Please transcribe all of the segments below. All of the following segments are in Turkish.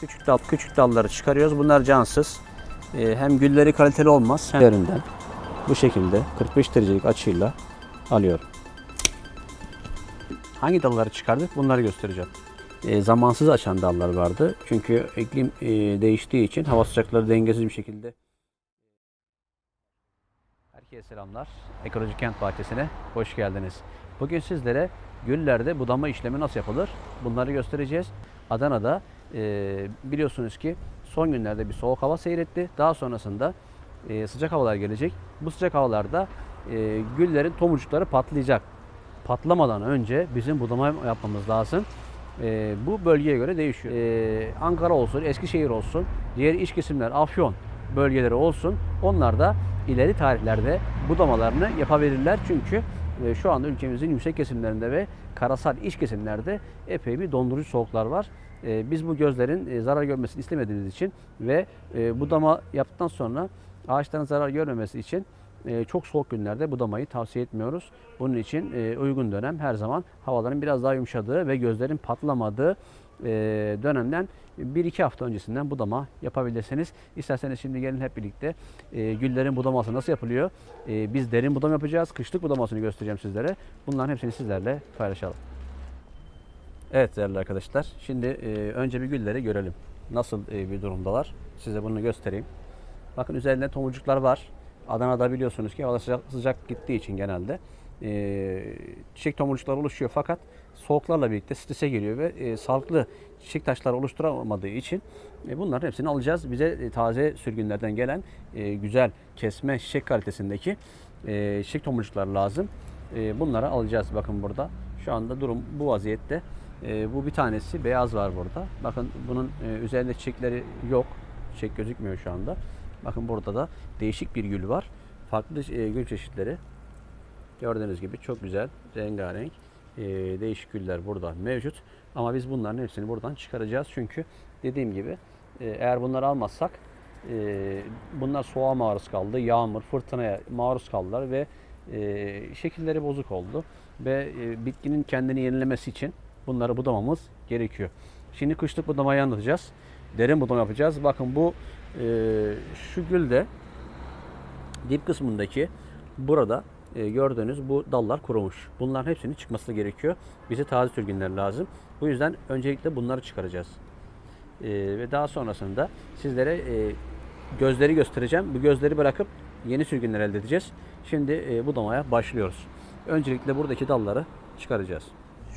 Küçük dal, küçük dalları çıkarıyoruz. Bunlar cansız. Ee, hem gülleri kaliteli olmaz hem yerinden bu şekilde 45 derecelik açıyla alıyorum. Hangi dalları çıkardık? Bunları göstereceğim. Ee, zamansız açan dallar vardı. Çünkü iklim e, değiştiği için hava sıcakları dengesiz bir şekilde. Herkese selamlar. Ekolojik Kent Bahçesi'ne hoş geldiniz. Bugün sizlere güllerde budama işlemi nasıl yapılır? Bunları göstereceğiz. Adana'da e, biliyorsunuz ki son günlerde bir soğuk hava seyretti. Daha sonrasında e, sıcak havalar gelecek. Bu sıcak havalarda e, güllerin tomurcukları patlayacak. Patlamadan önce bizim budama yapmamız lazım. E, bu bölgeye göre değişiyor. Ankara olsun, Eskişehir olsun, diğer iç kesimler, Afyon bölgeleri olsun. Onlar da ileri tarihlerde budamalarını yapabilirler. Çünkü şu anda ülkemizin yüksek kesimlerinde ve karasal iç kesimlerde epey bir dondurucu soğuklar var. E, Biz bu gözlerin e, zarar görmesini istemediğimiz için ve e, budama yaptıktan sonra ağaçların zarar görmemesi için e, çok soğuk günlerde budamayı tavsiye etmiyoruz. Bunun için uygun dönem her zaman havaların biraz daha yumuşadığı ve gözlerin patlamadığı dönemden 1-2 hafta öncesinden budama yapabilirsiniz. İsterseniz şimdi gelin hep birlikte güllerin budaması nasıl yapılıyor? Biz derin budama yapacağız. Kışlık budamasını göstereceğim sizlere. Bunların hepsini sizlerle paylaşalım. Evet değerli arkadaşlar. Şimdi e, önce bir gülleri görelim. Nasıl e, bir durumdalar? Size bunu göstereyim. Bakın üzerinde tomurcuklar var. Adana'da biliyorsunuz ki hava sıcak, sıcak gittiği için genelde e, çiçek tomurcukları oluşuyor fakat soğuklarla birlikte strese giriyor ve e, sağlıklı çiçek taşları oluşturamadığı için e, bunların hepsini alacağız. Bize e, taze sürgünlerden gelen e, güzel kesme çiçek kalitesindeki e, çiçek tomurcuklar lazım. E, bunları alacağız bakın burada. Şu anda durum bu vaziyette. E, bu bir tanesi beyaz var burada. Bakın bunun e, üzerinde çiçekleri yok. Çiçek gözükmüyor şu anda. Bakın burada da değişik bir gül var. Farklı e, gül çeşitleri. Gördüğünüz gibi çok güzel, rengarenk e, değişik güller burada mevcut. Ama biz bunların hepsini buradan çıkaracağız. Çünkü dediğim gibi e, eğer bunları almazsak e, bunlar soğuğa maruz kaldı. Yağmur, fırtınaya maruz kaldılar ve e, şekilleri bozuk oldu. Ve e, bitkinin kendini yenilemesi için bunları budamamız gerekiyor. Şimdi kışlık budamayı anlatacağız. Derin budama yapacağız. Bakın bu e, şu gülde dip kısmındaki burada e, gördüğünüz bu dallar kurumuş. Bunların hepsinin çıkması gerekiyor. Bize taze sürgünler lazım. Bu yüzden öncelikle bunları çıkaracağız. E, ve daha sonrasında sizlere e, gözleri göstereceğim. Bu gözleri bırakıp yeni sürgünler elde edeceğiz. Şimdi e, budamaya başlıyoruz. Öncelikle buradaki dalları çıkaracağız.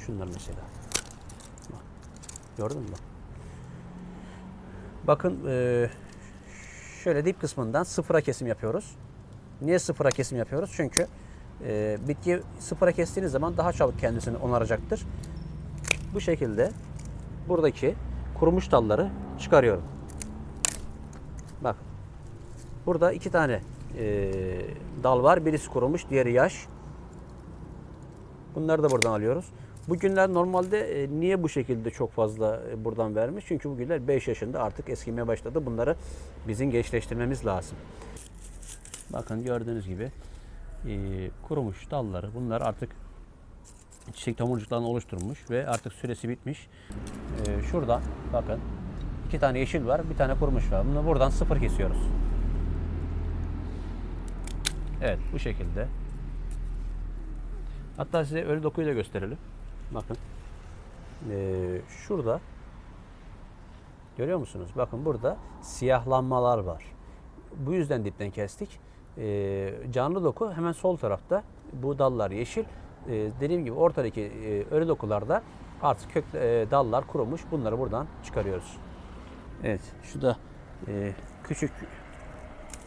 Şunlar mesela. Gördün mü? Bakın e, şöyle dip kısmından sıfıra kesim yapıyoruz. Niye sıfıra kesim yapıyoruz? Çünkü e, bitki sıfıra kestiğiniz zaman daha çabuk kendisini onaracaktır. Bu şekilde buradaki kurumuş dalları çıkarıyorum. Bak. Burada iki tane e, dal var. Birisi kurumuş, diğeri yaş. Bunları da buradan alıyoruz. Bu günler normalde e, niye bu şekilde çok fazla e, buradan vermiş? Çünkü bu günler 5 yaşında artık eskimeye başladı. Bunları bizim gençleştirmemiz lazım. Bakın gördüğünüz gibi e, kurumuş dalları bunlar artık çiçek tomurcuklarını oluşturmuş ve artık süresi bitmiş. Şurada bakın iki tane yeşil var bir tane kurumuş var. Bunu buradan sıfır kesiyoruz. Evet bu şekilde. Hatta size ölü dokuyu da gösterelim. Bakın. E, şurada Görüyor musunuz? Bakın burada siyahlanmalar var. Bu yüzden dipten kestik. Ee, canlı doku hemen sol tarafta. Bu dallar yeşil. Ee, dediğim gibi ortadaki e, ölü dokularda artık kök e, dallar kurumuş. Bunları buradan çıkarıyoruz. Evet, şu e, küçük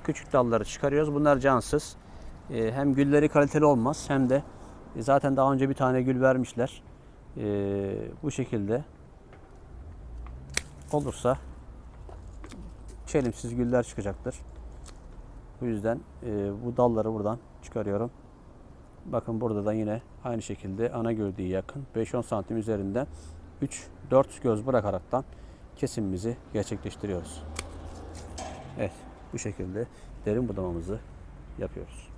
küçük dalları çıkarıyoruz. Bunlar cansız. E, hem gülleri kaliteli olmaz hem de e, zaten daha önce bir tane gül vermişler. E, bu şekilde olursa çelimsiz güller çıkacaktır. Bu yüzden e, bu dalları buradan çıkarıyorum. Bakın burada da yine aynı şekilde ana gövdeye yakın 5-10 santim üzerinden 3-4 göz bırakaraktan kesimimizi gerçekleştiriyoruz. Evet bu şekilde derin budamamızı yapıyoruz.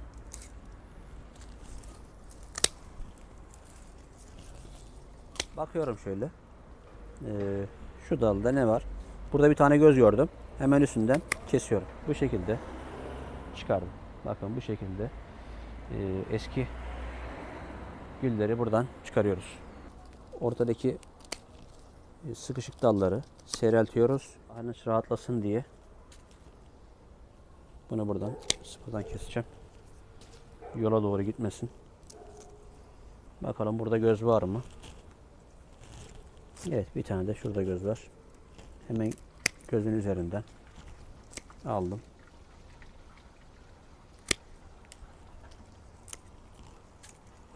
Bakıyorum şöyle. Ee, şu dalda ne var? Burada bir tane göz gördüm. Hemen üstünden kesiyorum. Bu şekilde çıkardım. Bakın bu şekilde e, eski gülleri buradan çıkarıyoruz. Ortadaki e, sıkışık dalları seyreltiyoruz. Harnış rahatlasın diye. Bunu buradan sıfırdan keseceğim. Yola doğru gitmesin. Bakalım burada göz var mı? Evet bir tane de şurada göz var. Hemen gözün üzerinden aldım.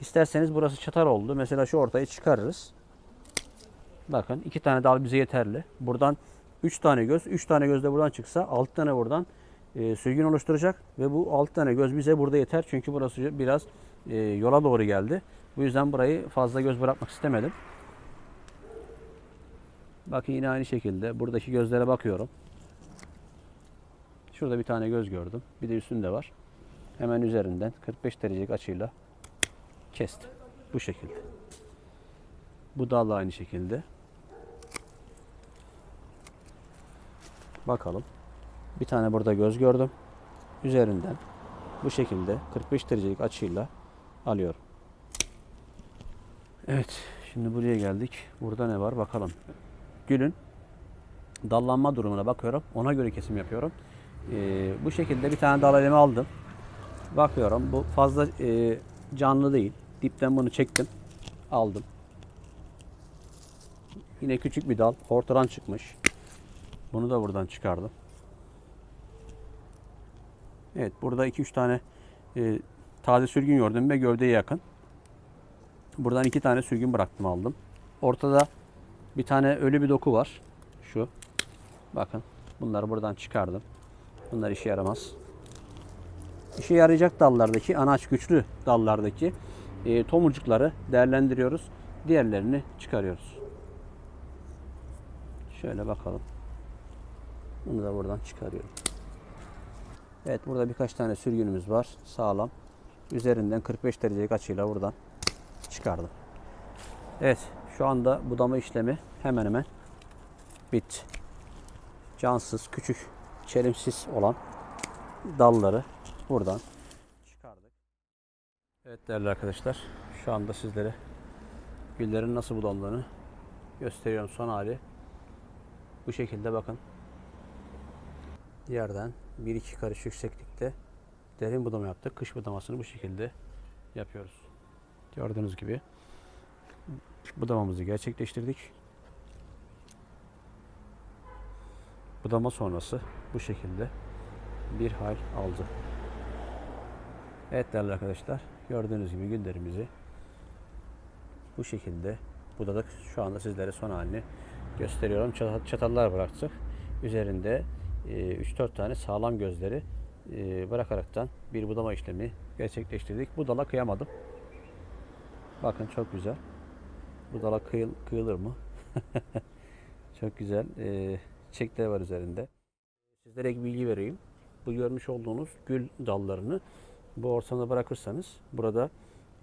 İsterseniz burası çatar oldu. Mesela şu ortayı çıkarırız. Bakın iki tane dal bize yeterli. Buradan üç tane göz, üç tane göz de buradan çıksa altı tane buradan e, sürgün oluşturacak ve bu altı tane göz bize burada yeter. Çünkü burası biraz e, yola doğru geldi. Bu yüzden burayı fazla göz bırakmak istemedim. Bakın yine aynı şekilde buradaki gözlere bakıyorum. Şurada bir tane göz gördüm. Bir de üstünde var. Hemen üzerinden 45 derecelik açıyla kestim. Bu şekilde. Bu dal da aynı şekilde. Bakalım. Bir tane burada göz gördüm. Üzerinden bu şekilde 45 derecelik açıyla alıyorum. Evet. Şimdi buraya geldik. Burada ne var bakalım. Gülün dallanma durumuna bakıyorum. Ona göre kesim yapıyorum. Ee, bu şekilde bir tane dal elime aldım. Bakıyorum bu fazla e, canlı değil. Dipten bunu çektim. Aldım. Yine küçük bir dal. Ortadan çıkmış. Bunu da buradan çıkardım. Evet burada 2-3 tane e, taze sürgün gördüm ve gövdeye yakın. Buradan iki tane sürgün bıraktım aldım. Ortada bir tane ölü bir doku var. Şu. Bakın. Bunları buradan çıkardım. Bunlar işe yaramaz. İşe yarayacak dallardaki, anaç güçlü dallardaki e, tomurcukları değerlendiriyoruz. Diğerlerini çıkarıyoruz. Şöyle bakalım. Bunu da buradan çıkarıyorum. Evet burada birkaç tane sürgünümüz var. Sağlam. Üzerinden 45 derecelik açıyla buradan çıkardım. Evet şu anda budama işlemi hemen hemen bitti. Cansız, küçük, çelimsiz olan dalları buradan çıkardık. Evet değerli arkadaşlar şu anda sizlere güllerin nasıl budandığını gösteriyorum son hali. Bu şekilde bakın. Yerden 1-2 karış yükseklikte derin budama yaptık. Kış budamasını bu şekilde yapıyoruz. Gördüğünüz gibi budamamızı gerçekleştirdik. Budama sonrası bu şekilde bir hal aldı. Evet değerli arkadaşlar gördüğünüz gibi güllerimizi bu şekilde budadık. Şu anda sizlere son halini gösteriyorum. Çat- Çatallar bıraktık. Üzerinde e, 3-4 tane sağlam gözleri e, bırakaraktan bir budama işlemi gerçekleştirdik. Budala kıyamadım. Bakın çok güzel. Budala kıyıl, kıyılır mı? çok güzel. E, çiçekler var üzerinde. Sizlere bir bilgi vereyim. Bu görmüş olduğunuz gül dallarını bu ortamda bırakırsanız burada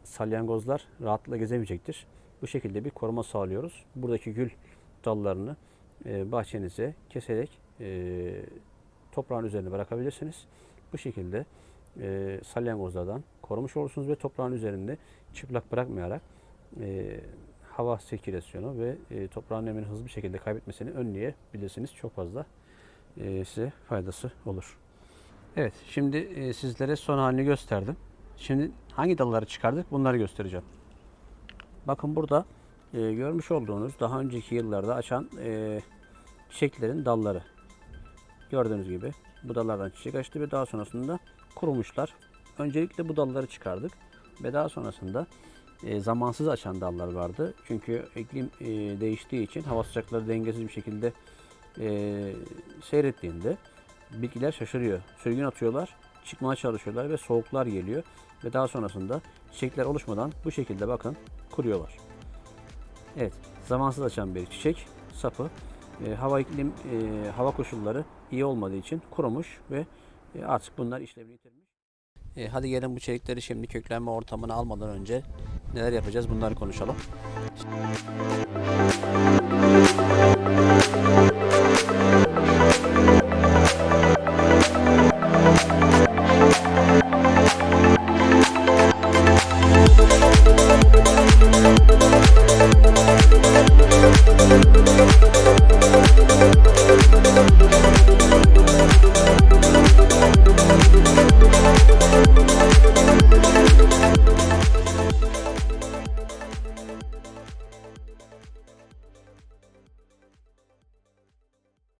salyangozlar rahatlıkla gezemeyecektir. Bu şekilde bir koruma sağlıyoruz. Buradaki gül dallarını e, bahçenize keserek e, toprağın üzerine bırakabilirsiniz. Bu şekilde e, salyangozlardan korumuş olursunuz ve toprağın üzerinde çıplak bırakmayarak e, hava sirkülasyonu ve e, toprağın nemini hızlı bir şekilde kaybetmesini önleyebilirsiniz. Çok fazla e, size faydası olur. Evet, şimdi e, sizlere son halini gösterdim. Şimdi hangi dalları çıkardık bunları göstereceğim. Bakın burada e, görmüş olduğunuz daha önceki yıllarda açan e, çiçeklerin dalları. Gördüğünüz gibi bu dallardan çiçek açtı ve daha sonrasında kurumuşlar. Öncelikle bu dalları çıkardık ve daha sonrasında e, zamansız açan dallar vardı. Çünkü iklim e, değiştiği için hava sıcakları dengesiz bir şekilde e, seyrettiğinde bitkiler şaşırıyor. Sürgün atıyorlar, çıkmaya çalışıyorlar ve soğuklar geliyor. Ve daha sonrasında çiçekler oluşmadan bu şekilde bakın kuruyorlar. Evet, zamansız açan bir çiçek sapı e, hava iklim e, hava koşulları iyi olmadığı için kurumuş ve e, artık bunlar işlevini yitirmiş. E, hadi gelin bu çelikleri şimdi köklenme ortamına almadan önce neler yapacağız bunları konuşalım.